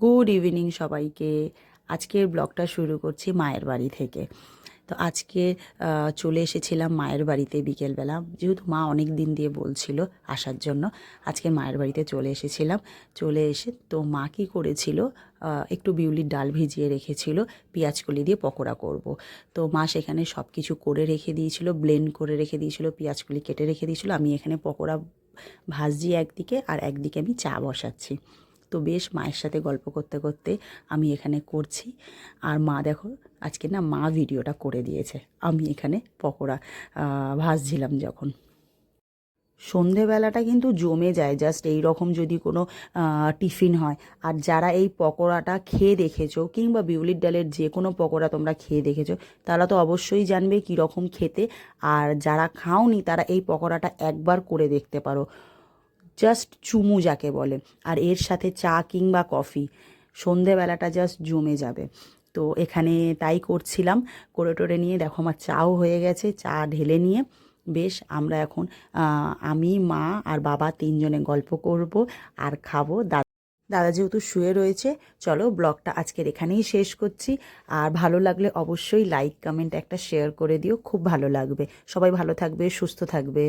Good evening সবাইকে। আজকের ব্লগটা শুরু করছি মায়ের বাড়ি থেকে। তো আজকে চলে এসেছিলাম মায়ের বাড়িতে বিকেলবেলা। যেহেতু মা অনেক দিন দিয়ে বলছিল আসার জন্য, আজকে মায়ের বাড়িতে চলে এসেছিলাম। চলে এসে তো মা কী করেছিল একটু বিউলির ডাল ভিজিয়ে রেখেছিল কলি দিয়ে পকোড়া করব। তো মা সেখানে সব কিছু করে রেখে দিয়েছিল, ব্লেন্ড করে রেখে দিয়েছিল কলি কেটে রেখে দিয়েছিল। আমি এখানে পকোড়া ভাজছি একদিকে আর একদিকে আমি চা বসাচ্ছি। তো বেশ মায়ের সাথে গল্প করতে করতে আমি এখানে করছি। আর মা দেখো, আজকে না মা ভিডিওটা করে দিয়েছে। আমি এখানে পকোড়া ভাজছিলাম যখন। সন্ধেবেলাটা কিন্তু জমে যায় জাস্ট এই রকম যদি কোনো টিফিন হয়। আর যারা এই পকোড়াটা খেয়ে দেখেছ, কিংবা বিউলির ডালের যে কোনো পকোড়া তোমরা খেয়ে দেখেছ, তারা তো অবশ্যই জানবে কীরকম খেতে। আর যারা খাওনি, তারা এই পকোড়াটা একবার করে দেখতে পারো। জাস্ট চুমু যাকে বলে। আর এর সাথে চা কিংবা কফি, সন্ধেবেলাটা জাস্ট জমে যাবে। তো এখানে তাই করছিলাম, করে টোরে নিয়ে দেখো আমার চাও হয়ে গেছে, চা ঢেলে নিয়ে বেশ আমরা এখন আমি, মা আর বাবা তিনজনে গল্প করব আর খাব। দাদা দাদা যেহেতু শুয়ে রয়েছে, চলো ব্লগটা আজকের এখানেই শেষ করছি। আর ভালো লাগলে অবশ্যই লাইক কমেন্ট একটা শেয়ার করে দিও, খুব ভালো লাগবে। সবাই ভালো থাকবে, সুস্থ থাকবে।